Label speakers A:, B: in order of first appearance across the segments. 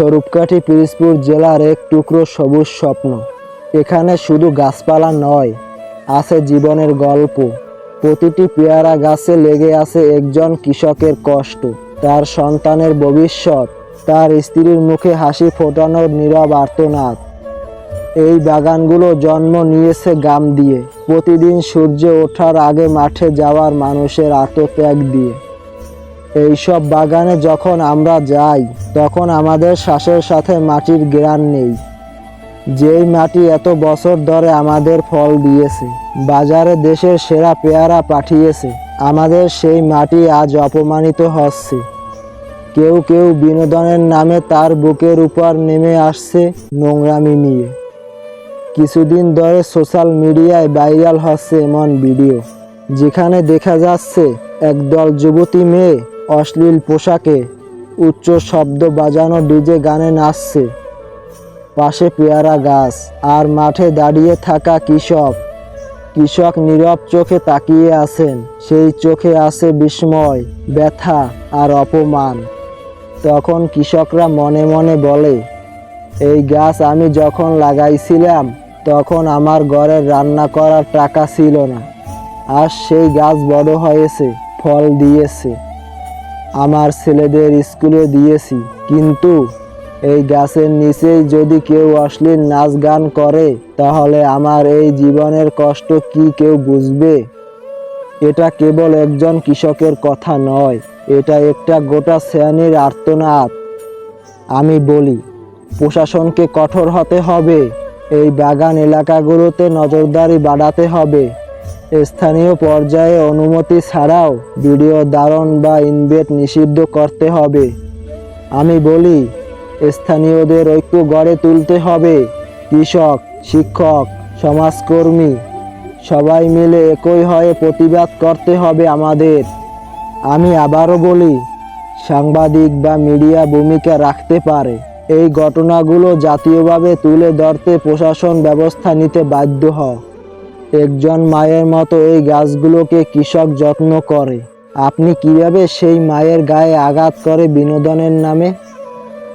A: স্বরূপকাঠি পিরিজপুর জেলার এক টুকরো সবুজ স্বপ্ন। এখানে শুধু গাছপালা নয়, আছে জীবনের গল্প। প্রতিটি পেয়ারা গাছে লেগে আছে একজন কৃষকের কষ্ট। তার সন্তানের ভবিষ্যৎ, তার স্ত্রীর মুখে হাসি ফোটানোর নীরব আর্তনাদ। এই বাগানগুলো জন্ম নিয়েছে গাম দিয়ে। প্রতিদিন সূর্য ওঠার আগে মাঠে যাওয়ার মানুষের আত্মত্যাগ দিয়ে। এইসব বাগানে যখন আমরা যাই, তখন আমাদের শ্বাসের সাথে মাটির গ্রান নেই। যেই মাটি এত বছর ধরে আমাদের ফল দিয়েছে, বাজারে দেশের সেরা পেয়ারা পাঠিয়েছে, আমাদের সেই মাটি আজ অপমানিত হচ্ছে। কেউ কেউ বিনোদনের নামে তার বুকের উপর নেমে আসছে নোংরামি নিয়ে। কিছুদিন ধরে সোশ্যাল মিডিয়ায় ভাইরাল হচ্ছে এমন ভিডিও, যেখানে দেখা যাচ্ছে একদল যুবতী মেয়ে অশ্লীল পোশাকে উচ্চ শব্দ বাজানো ডিজে গানে নাচছে। পাশে পেয়ারা গাছ আর মাঠে দাঁড়িয়ে থাকা কৃষক। কৃষক নীরব চোখে তাকিয়ে আছেন, সেই চোখে আছে বিস্ময়, ব্যথা আর অপমান। তখন কৃষকরা মনে মনে বলে, এই গাছ আমি যখন লাগাইছিলাম, তখন আমার ঘরের রান্না করার টাকা ছিল না। আর সেই গাছ বড় হয়েছে, ফল দিয়েছে। আমার ছেলেদের স্কুলে দিয়েছি। কিন্তু এই গাছের নিচেই যদি কেউ অশ্লীল নাচ গান করে, তাহলে আমার এই জীবনের কষ্ট কি কেউ বুঝবে? এটা কেবল একজন কৃষকের কথা নয়, এটা একটা গোটা শ্রেণির আর্তনাদ। আমি বলি, প্রশাসনকে কঠোর হতে হবে, এই বাগান এলাকাগুলোতে নজরদারি বাড়াতে হবে। স্থানীয় পর্যায়ে অনুমতি ছাড়াও ভিডিও ধারণ বা ইনভেট নিষিদ্ধ করতে হবে। আমি বলি, স্থানীয়দের ঐক্য গড়ে তুলতে হবে। কৃষক, শিক্ষক, সমাজকর্মী, সবাই মিলে একই হয়ে প্রতিবাদ করতে হবে আমাদের। আমি আবারও বলি, সাংবাদিক বা মিডিয়া ভূমিকা রাখতে পারে। এই ঘটনাগুলো জাতীয়ভাবে তুলে ধরতে প্রশাসন ব্যবস্থা নিতে বাধ্য হয় একজন মায়ের মতো এই গাছগুলোকে কৃষক যত্ন করে। আপনি কীভাবে সেই মায়ের গায়ে আঘাত করে বিনোদনের নামে?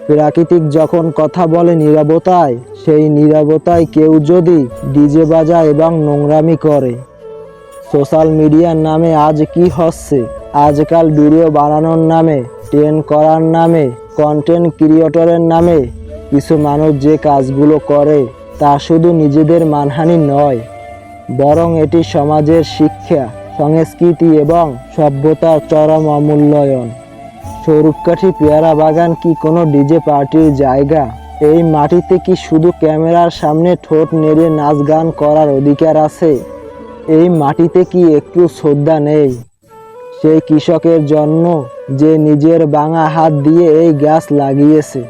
A: প্রাকৃতিক যখন কথা বলে নীরবতায়, সেই নীরবতায় কেউ যদি ডিজে বাজায় এবং নোংরামি করে। সোশ্যাল মিডিয়ার নামে আজ কি হচ্ছে? আজকাল ভিডিও বানানোর নামে, ট্রেন করার নামে কন্টেন্ট ক্রিয়েটরের নামে কিছু মানুষ যে কাজগুলো করে, তা শুধু নিজেদের মানহানি নয়। বরং এটি সমাজের শিক্ষা, সংস্কৃতি এবং সভ্যতার চরম অমূল্যায়ন। স্বরূপকাঠি পেয়ারা বাগান কি কোনো ডিজে পার্টির জায়গা? এই মাটিতে কি শুধু ক্যামেরার সামনে ঠোঁট নেড়ে নাচ গান করার অধিকার আছে? এই মাটিতে কি একটু শ্রদ্ধা নেই? সেই কৃষকের জন্য যে নিজের বাঙা হাত দিয়ে এই গাছ লাগিয়েছে।